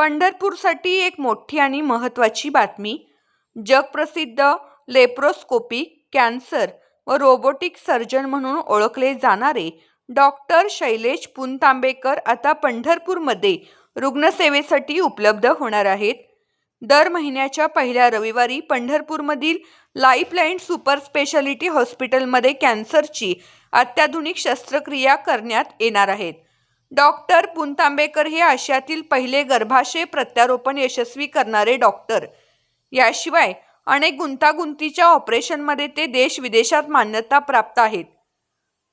पंढरपूरसाठी एक मोठी आणि महत्त्वाची बातमी जगप्रसिद्ध लेप्रोस्कोपी कॅन्सर व रोबोटिक सर्जन म्हणून ओळखले जाणारे डॉक्टर शैलेश पुनतांबेकर आता पंढरपूरमध्ये रुग्णसेवेसाठी उपलब्ध होणार आहेत. दर महिन्याच्या पहिल्या रविवारी पंढरपूरमधील लाईफलाईन सुपर स्पेशालिटी हॉस्पिटलमध्ये कॅन्सरची अत्याधुनिक शस्त्रक्रिया करण्यात येणार आहेत. डॉक्टर पुणतांबेकर हे आशियातील पहिले गर्भाशय प्रत्यारोपण यशस्वी करणारे डॉक्टर याशिवाय अनेक गुंतागुंतीच्या ऑपरेशनमध्ये ते देश विदेशात मान्यता प्राप्त आहेत.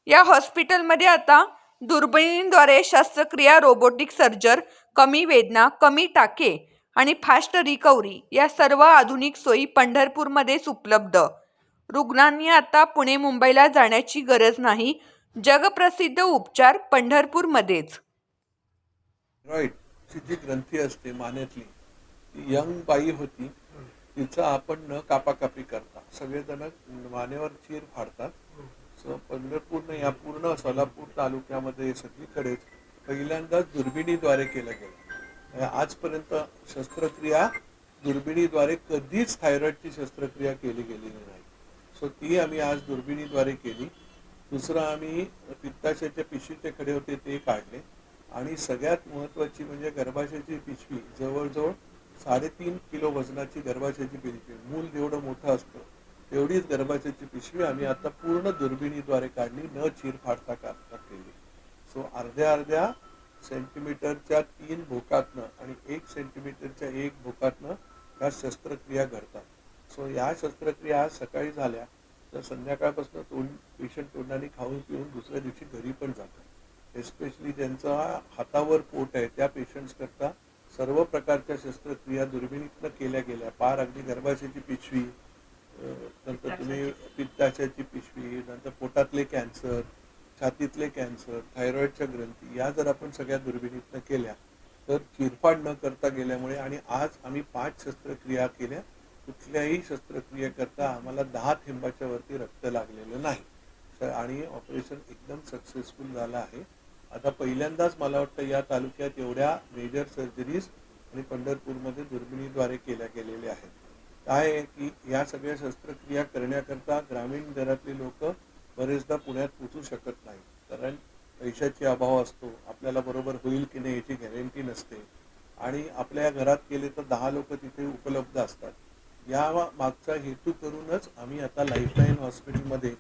या हॉस्पिटलमध्ये आता दुर्बिणींद्वारे शस्त्रक्रिया रोबोटिक सर्जर कमी वेदना कमी टाके आणि फास्ट रिकव्हरी या सर्व आधुनिक सोयी पंढरपूरमध्येच उपलब्ध. रुग्णांनी आता पुणे मुंबईला जाण्याची गरज नाही जगप्रसिद्ध उपचार पंढरपूरमध्येच. ची जी ग्रंथी असते मानेतली. ती यंग बाई होती. तिचं आपण न कापाकापी करता सगळेजण मानेवर चीर फाडतात. सो पंढरपूर या पूर्ण सोलापूर तालुक्यामध्ये सगळीकडेच पहिल्यांदाच दुर्बिणीद्वारे केलं गेलं. आजपर्यंत शस्त्रक्रिया दुर्बिणीद्वारे कधीच थायरॉइडची शस्त्रक्रिया केली गेलेली नाही. सो ती आम्ही आज दुर्बिणीद्वारे केली. दुसरं आम्ही पित्ताशयाच्या पिशवीचे खडे होते ते काढले. आणि सगळ्यात महत्वाची म्हणजे गर्भाशयाची पिशवी जवळजवळ साडेतीन किलो वजनाची गर्भाशयाची पिशवी. मूल जेवढं मोठं असतं तेवढीच गर्भाशयाची पिशवी आम्ही आता पूर्ण दुर्बिणीद्वारे काढली न चीर फाडता काढता केली सो अर्ध्या अर्ध्या सेंटीमीटरच्या तीन भोकातनं आणि एक सेंटीमीटरच्या एक भोकातनं या शस्त्रक्रिया घडतात. सो या शस्त्रक्रिया सकाळी झाल्या तर संध्याकाळपासून तोंड पेशंट तोंडाने खाऊन पिऊन दुसऱ्या दिवशी घरी पण जातात. एस्पेशली ज्यांचा हातावर पोट आहे त्या पेशंट्स करता सर्व प्रकारच्या शस्त्रक्रिया दुर्बिणीतनं केल्या गेल्या. पार अगदी गर्भाशयाची पिशवी नंतर तुम्ही पित्ताशयाची. पिशवी नंतर पोटातले कॅन्सर छातीतले कॅन्सर थायरॉइडच्या ग्रंथी या जर आपण सगळ्या दुर्बिणीतनं केल्या तर चिरफाड न करता गेल्यामुळे आणि आज आम्ही पाच शस्त्रक्रिया केल्या कुठल्याही शस्त्रक्रियेकरता आम्हाला दहा थेंबाच्या वरती रक्त लागलेलं नाही. तर आणि ऑपरेशन एकदम सक्सेसफुल झालं आहे. आता पहिल्यांदाच मला वाटतं या तालुक्यात एवढ्या मेजर सर्जरीज आणि पंढरपूरमध्ये दुर्बिणीद्वारे केल्या गेलेल्या आहेत. काय आहे की या सगळ्या शस्त्रक्रिया करण्याकरता ग्रामीण घरातले लोक बरेचदा पुण्यात पोचू शकत नाही कारण पैशाची अभाव असतो आपल्याला बरोबर होईल की नाही याची गॅरंटी नसते. आणि आपल्या घरात केले तर दहा लोक तिथे उपलब्ध असतात. या मागचा हेतू करूनच आम्ही आता लाईफलाईन हॉस्पिटलमध्ये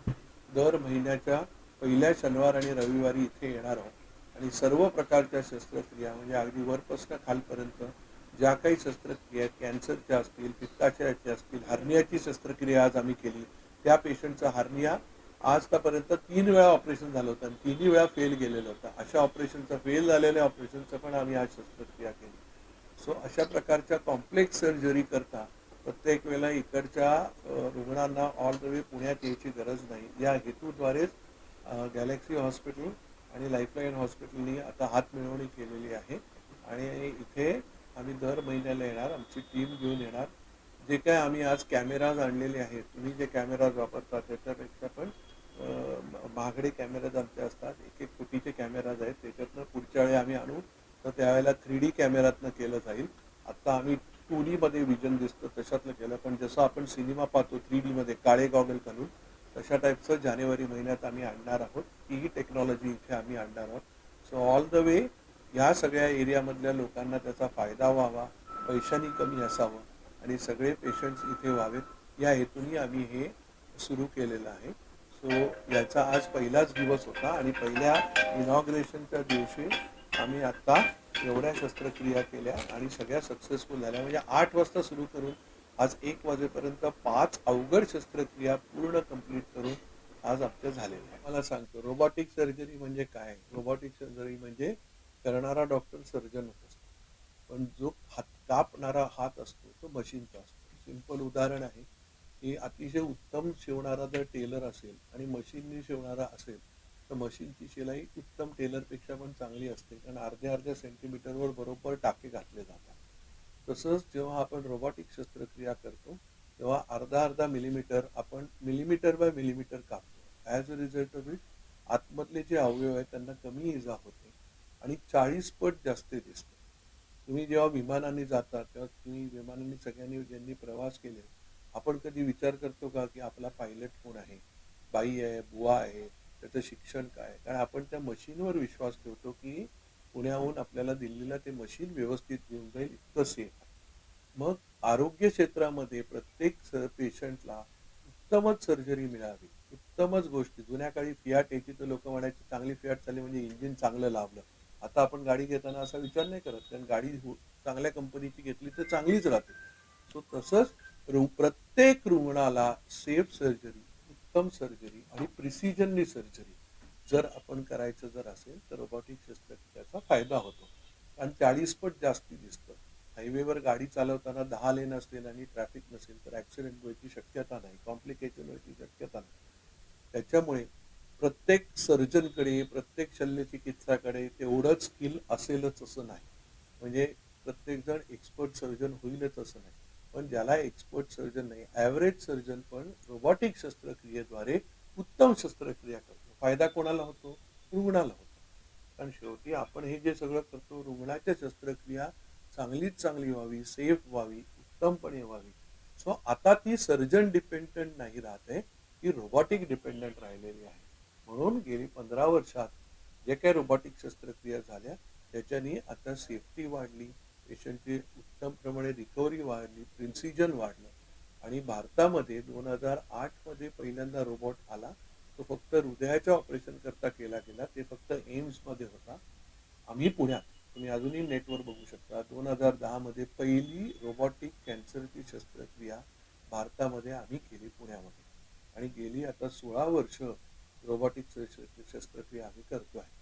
दर महिन्याच्या पहिल्या शनिवार आणि रविवारी इथे येणार आहोत. आणि सर्व प्रकारच्या शस्त्रक्रिया म्हणजे अगदी वरपासून खालपर्यंत ज्या काही शस्त्रक्रिया कॅन्सरच्या असतील पित्ताशयाच्या असतील हर्नियाची शस्त्रक्रिया आज आम्ही केली. त्या पेशंटचा हार्निया आजपर्यंत तीन वेळा ऑपरेशन झालं होतं आणि तिन्ही वेळा फेल गेलेलं होतं. अशा ऑपरेशनचं फेल झालेल्या ऑपरेशनचं पण आम्ही आज शस्त्रक्रिया केली. सो अशा प्रकारच्या कॉम्प्लेक्स सर्जरी करता प्रत्येक वेळेला इकडच्या रुग्णांना ऑल द वे पुण्यात यायची गरज नाही. या हेतूद्वारेच गॅलेक्सी हॉस्पिटल आणि लाईफलाईन हॉस्पिटलनी आता हात मिळवणी केलेली आहे. आणि इथे आम्ही दर महिन्याला येणार आमची टीम घेऊन येणार. जे काय आम्ही आज कॅमेराज आणलेले आहेत तुम्ही जे कॅमेराज वापरता त्याच्यापेक्षा पण महागडे कॅमेराज आमचे असतात. एक एक कोटीचे कॅमेराज आहेत. त्याच्यातनं पुढच्या वेळी आम्ही आणू तर त्यावेळेला थ्री डी कॅमेरातनं केलं जाईल. आता आम्ही टू मध्ये विजन दिसतं तशातलं केलं. पण जसं आपण सिनेमा पाहतो थ्री डीमध्ये काळे गॉगल घालून तशा टाईपचं जानेवारी महिन्यात आम्ही आणणार आहोत. ही टेक्नॉलॉजी इथे आम्ही आणणार आहोत. सो ऑल द वे या सगळ्या एरियामधल्या लोकांना त्याचा फायदा व्हावा पैशानी कमी असावं आणि सगळे पेशंट्स इथे व्हावेत. या हेतूनही आम्ही हे सुरू केलेलं आहे. सो याचा आज पहिलाच दिवस होता आणि पहिल्या इनॉग्रेशनच्या दिवशी आम्ही आत्ता एवढ्या शस्त्रक्रिया केल्या आणि सगळ्या सक्सेसफुल झाल्या. म्हणजे आठ वाजता सुरू करून आज एक वाजेपर्यंत पाच अवघड शस्त्रक्रिया पूर्ण कंप्लीट करून आज आपल्या झालेल्या आहे मला सांगतो रोबोटिक सर्जरी म्हणजे काय? रोबोटिक सर्जरी म्हणजे करणारा डॉक्टर सर्जन होत असतो. पण जो हात कापणारा हात असतो तो मशीनचा असतो. सिंपल उदाहरण आहे की अतिशय उत्तम शिवणारा जर टेलर असेल आणि मशीननी शिवणारा असेल तर मशीनची शिलाई उत्तम टेलरपेक्षा पण चांगली असते. कारण अर्ध्या अर्ध्या सेंटीमीटरवर बरोबर टाके घातले जातात. तसंच जेव्हा आपण रोबॉटिक शस्त्रक्रिया करतो तेव्हा अर्धा अर्धा मिलीमीटर आपण मिलीमीटर बाय मिलीमीटर कापतो. As a result of it आतमधले जे अवयव आहेत त्यांना कमी इजा होते आणि चाळीस पट जास्त दिसते. तुम्ही जेव्हा विमानाने जाता तेव्हा तुम्ही विमानाने सगळ्यांनी ज्यांनी प्रवास केले आपण कधी विचार करतो का की आपला पायलट कोण आहे? बाई आहे बुवा आहे त्याचं शिक्षण काय? कारण आपण त्या मशीनवर विश्वास ठेवतो की पुण्याहून आपल्याला दिल्लीला ते मशीन व्यवस्थित घेऊन जाईल इतकं सेफ मग आरोग्य क्षेत्रामध्ये प्रत्येक पेशंटला उत्तमच सर्जरी मिळावी उत्तमच गोष्टी. जुन्या काळी फियाट यायची तर लोक म्हणायची चांगली फियाट चालली म्हणजे इंजिन चांगलं लाभलं. आता आपण गाडी घेताना असा विचार नाही करत कारण गाडी हो, चांगल्या कंपनीची घेतली तर चांगलीच राहते. सो तसंच रु- प्रत्येक रुग्णाला सेफ सर्जरी उत्तम सर्जरी आणि प्रिसिजननी सर्जरी जर आपण करायचं जर असेल तर रोबॉटिक शस्त्रक्रियाचा फायदा होतो. आणि चाळीस पट जास्ती दिसतं. हायवेवर गाडी चालवताना दहा लेन असेल आणि ट्रॅफिक नसेल तर ॲक्सिडेंट व्हायची शक्यता नाही कॉम्प्लिकेशन व्हायची शक्यता नाही. त्याच्यामुळे प्रत्येक सर्जनकडे प्रत्येक शल्य चिकित्साकडे तेवढंच स्किल असेलच असं नाही. म्हणजे प्रत्येकजण एक्सपर्ट सर्जन होईलच असं नाही. पण ज्याला एक्सपर्ट सर्जन नाही ॲव्हरेज सर्जन पण रोबोटिक शस्त्रक्रियेद्वारे उत्तम शस्त्रक्रिया करतो. फायदा कोणाला होतो? रुग्णाला होतो. कारण शेवटी आपण हे जे सगळं करतो रुग्णाच्या शस्त्रक्रिया चांगलीच चांगली व्हावी सेफ व्हावी उत्तमपणे व्हावी. सो आता ती सर्जन डिपेंडंट नाही राहत आहे ती रोबोटिक डिपेंडंट राहिलेली आहे. म्हणून गेली पंधरा वर्षात जे काही रोबोटिक शस्त्रक्रिया झाल्या त्याच्यानी आता सेफ्टी वाढली. पेशंटची उत्तम प्रमाणे रिकव्हरी वाढली प्रिन्सिजन वाढलं आणि भारतामध्ये दोन हजार आठमध्ये पहिल्यांदा रोबोट आला. तो फक्त हृदयाच्या ऑपरेशन करता केला गेला. ते फक्त एम्समध्ये होता. आम्ही पुण्यात तुम्ही अजूनही नेटवर बघू शकता. दोन हजार दहा मध्ये पहिली रोबोटिक कॅन्सरची शस्त्रक्रिया भारतामध्ये आम्ही केली पुण्यामध्ये. आणि गेली आता सोळा वर्ष रोबोटिक शस्त्रक्रिया आम्ही करतो आहे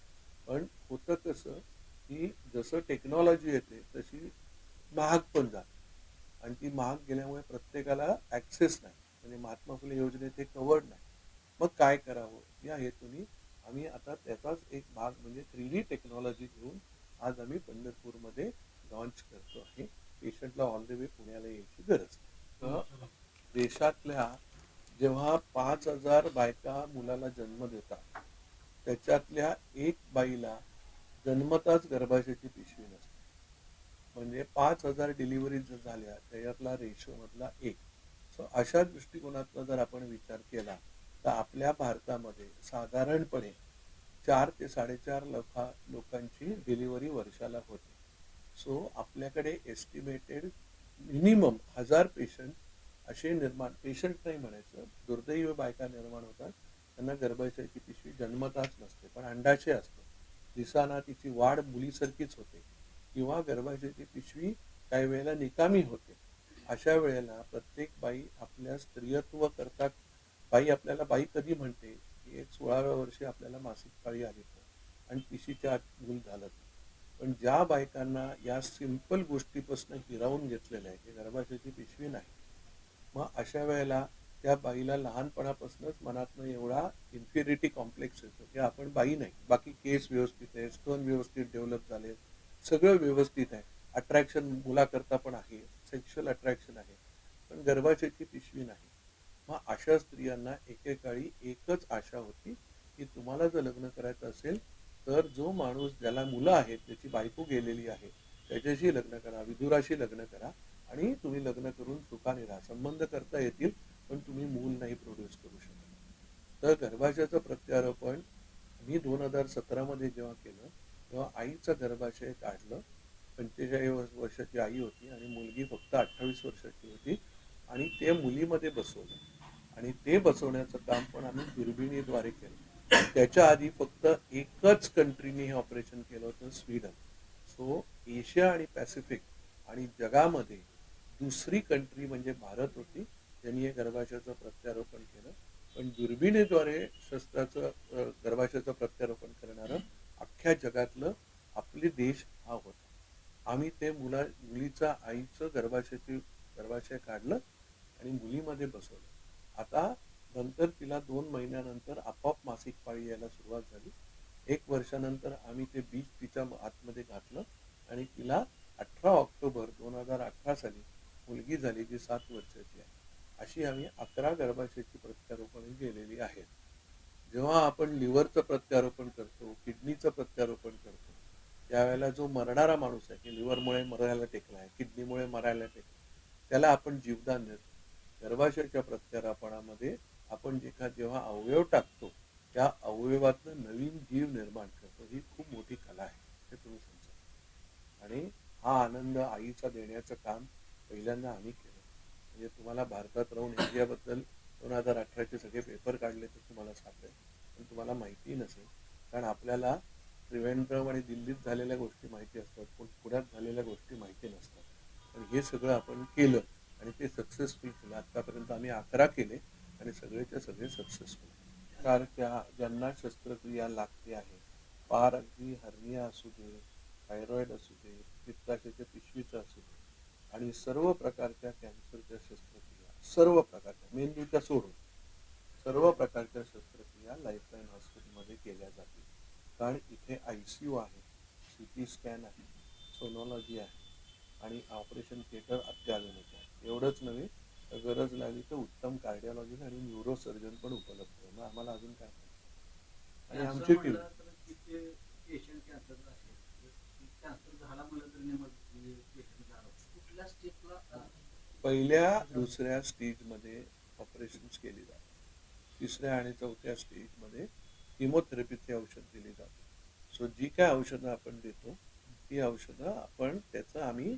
पण होतं कसं की जसं टेक्नॉलॉजी येते तशी महाग पण जाते. आणि ती महाग गेल्यामुळे प्रत्येकाला ऍक्सेस नाही. म्हणजे महात्मा फुले योजनेत हे कवर्ड नाही. मग काय करावं? या हेतूने आम्ही आता त्याचाच एक भाग म्हणजे थ्री डी टेक्नॉलॉजी घेऊन आज आम्ही पंढरपूरमध्ये लॉन्च करतो आहे. पेशंटला ऑल द वे पुण्याला यायची गरज तर देशातल्या जेव्हा पाच हजार बायका मुलाला जन्म देतात त्याच्यातल्या एक बाईला जन्मताच गर्भाशयाची पिशवी नसते. म्हणजे पाच हजार डिलिव्हरी जर झाल्या त्याच्यातला रेशो मधला एक. सो अशा दृष्टिकोनातनं जर आपण विचार केला तर आपल्या भारतामध्ये साधारणपणे चार ते साडेचार लाखा लोकांची डिलिव्हरी वर्षाला होते. सो आपल्याकडे एस्टिमेटेड मिनिमम हजार पेशंट असे निर्माण पेशंट नाही म्हणायचं दुर्दैव बायका निर्माण होतात. त्यांना गर्भाशयाची पिशवी जन्मताच नसते पण अंडाशय असतो. दिसाना तिची वाढ मुलीसारखीच होते. किंवा गर्भाशयाची पिशवी काही वेळेला निकामी होते. अशा वेळेला प्रत्येक बाई आपल्या स्त्रियत्व करता बाई आपल्याला बाई कधी म्हणते की एक सोळाव्या वर्षी आपल्याला मासिक पाळी आली आणि पिशीच्या आत मूल झालं पण ज्या बायकांना या सिंपल गोष्टीपासून हिरावून घेतलेलं आहे की गर्भाशयाची पिशवी नाही मग अशा वेळेला त्या बाईला लहानपणापासूनच मनातनं एवढा इन्फिरिटी कॉम्प्लेक्स येतो की आपण बाई नाही. बाकी केस व्यवस्थित आहे स्तन व्यवस्थित डेव्हलप झाले सगळं व्यवस्थित आहे. अट्रॅक्शन मुलाकरता पण आहे सेक्शुअल अट्रॅक्शन आहे पण गर्भाशयाची पिशवी नाही. मग अशा स्त्रियांना एकेकाळी एकच आशा होती की तुम्हाला जर लग्न करायचं असेल तर जो माणूस ज्याला मुलं आहेत त्याची बायको गेलेली आहे त्याच्याशी लग्न करा विदुराशी लग्न करा आणि तुम्ही लग्न करून सुखाने राहा. संबंध करता येतील पण तुम्ही मूल नाही प्रोड्यूस करू शकत. तर गर्भाशयाचं प्रत्यारोपण मी दोन हजार सतरामध्ये जेव्हा केलं तेव्हा आईचं गर्भाशय काढलं. पंचेचाळीस वर्षाची आई होती आणि मुलगी फक्त अठ्ठावीस वर्षाची होती आणि ते मुलीमध्ये बसवलं. आणि ते बसवण्याचं काम पण आम्ही दुर्बिणीद्वारे केलं. त्याच्या आधी फक्त एकच कंट्रीने हे ऑपरेशन केलं होतं स्वीडन. सो एशिया आणि पॅसिफिक आणि जगामध्ये दुसरी कंट्री म्हणजे भारत होती. त्यांनी हे गर्भाशयाचं प्रत्यारोपण केलं. पण दुर्बिणीद्वारे शस्त्राचं गर्भाशयाचं प्रत्यारोपण करणारं अख्ख्या जगातलं आपले देश हा होता. आम्ही ते मुला मुलीचा आईचं गर्भाशयाची गर्भाशय काढलं आणि मुलीमध्ये बसवलं. आता नंतर तिला दोन महिन्यानंतर आपोआप मासिक पाळी यायला सुरुवात झाली. एक वर्षानंतर आम्ही ते बीज तिच्या आतमध्ये घातलं आणि तिला अठरा ऑक्टोबर दोन हजार अठरा साली मुलगी झाली जी सात वर्षाची आहे. अशी आम्ही अकरा गर्भाशयाची प्रत्यारोपणे केलेली आहेत. जेव्हा आपण लिव्हरचं प्रत्यारोपण करतो किडनीचं प्रत्यारोपण करतो त्यावेळेला जो मरणारा माणूस आहे की लिव्हरमुळे मरायला टेकला आहे किडनीमुळे मरायला टेकला त्याला आपण जीवदान देतो. गर्भाशयाच्या प्रत्यारोपणामध्ये आपण जे का जेव्हा अवयव टाकतो त्या अवयवातनं नवीन जीव निर्माण करतो ही खूप मोठी कला आहे हे तुम्ही समजा. आणि हा आनंद आईचा देण्याचं काम पहिल्यांदा आम्ही केलं. म्हणजे तुम्हाला भारतात राहून इंडियाबद्दल दोन हजार अठराचे सगळे पेपर काढले तर तुम्हाला सापडेल. पण तुम्हाला माहिती नसेल. कारण आपल्याला त्रिवेंद्रम आणि दिल्लीत झालेल्या गोष्टी माहिती असतात. पण पुण्यात झालेल्या गोष्टी माहिती नसतात. पण हे सगळं आपण केलं आणि ते सक्सेसफुल केलं. आतापर्यंत आम्ही अकरा केले आणि सगळेच्या सगळे सक्सेसफुल सारख्या ज्यांना शस्त्रक्रिया लागते आहे पार अगदी हर्निया असू दे थायरॉइड असू दे पित्ताशयाच्या पिशवीचं असू दे आणि सर्व प्रकारच्या कॅन्सरच्या शस्त्रक्रिया सर्व प्रकारच्या मेंदूच्या सोडून सर्व प्रकारच्या शस्त्रक्रिया लाईफलाईन हॉस्पिटलमध्ये केल्या जातील. कारण इथे आय सी यू आहे सी टी स्कॅन आहे सोनोलॉजी आहे आणि ऑपरेशन थिएटर अत्याधुनिक आहे. एवढंच नव्हे तर गरज लागली तर उत्तम कार्डिओलॉजी आणि न्यूरो सर्जन पण उपलब्ध आहे. मग आम्हाला अजून काय? आणि आमची टीम पेशंट कॅन्सर झाला म्हणलं तर पहिल्या दुसऱ्या स्टेजमध्ये ऑपरेशन्स केली जातात. तिसऱ्या आणि चौथ्या स्टेजमध्ये किमोथेरपीचे औषध दिले जाते सो जी काय औषधं आपण देतो ती औषधं आपण त्याचं आम्ही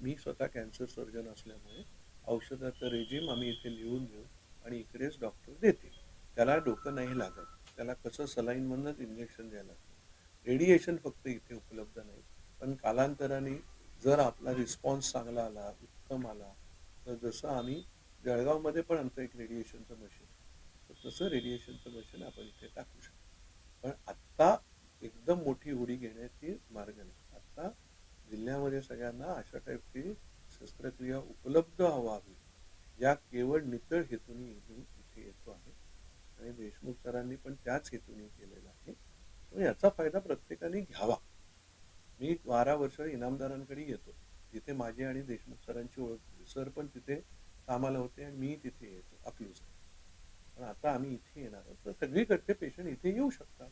मी स्वतः कॅन्सर सर्जन असल्यामुळे औषधाचं रेजिम आम्ही इथे लिहून घेऊ आणि इकडेच डॉक्टर देतील. त्याला डोकं नाही लागत. त्याला कसं सलाईनमधूनच इंजेक्शन द्यायला लागतं. रेडिएशन फक्त इथे उपलब्ध नाही. पण कालांतराने जर आपला रिस्पॉन्स चांगला आला उत्तम आला तर जसं आम्ही जळगावमध्ये पण आमचं एक रेडिएशनचं मशीन तर तसं रेडिएशनचं मशीन आपण इथे टाकू शकतो. पण आत्ता एकदम मोठी उडी घेण्याची मार्ग नाही. आत्ता जिल्ह्यामध्ये सगळ्यांना अशा टाईपची शस्त्रक्रिया उपलब्ध व्हावी. या केवळ नितळ हेतूने मी इथे येतो आहे. आणि देशमुख सरांनी पण त्याच हेतूने केलेला आहे. याचा फायदा प्रत्येकाने घ्यावा. मी बारा वर्ष इनामदारांकडे येतो. तिथे माझी आणि देशमुख सरांची ओळख सर पण तिथे कामाला होते आणि मी तिथे येतो. अकलूज पण आता आम्ही इथे येणार आहोत. तर सगळीकडचे पेशंट इथे येऊ शकतात.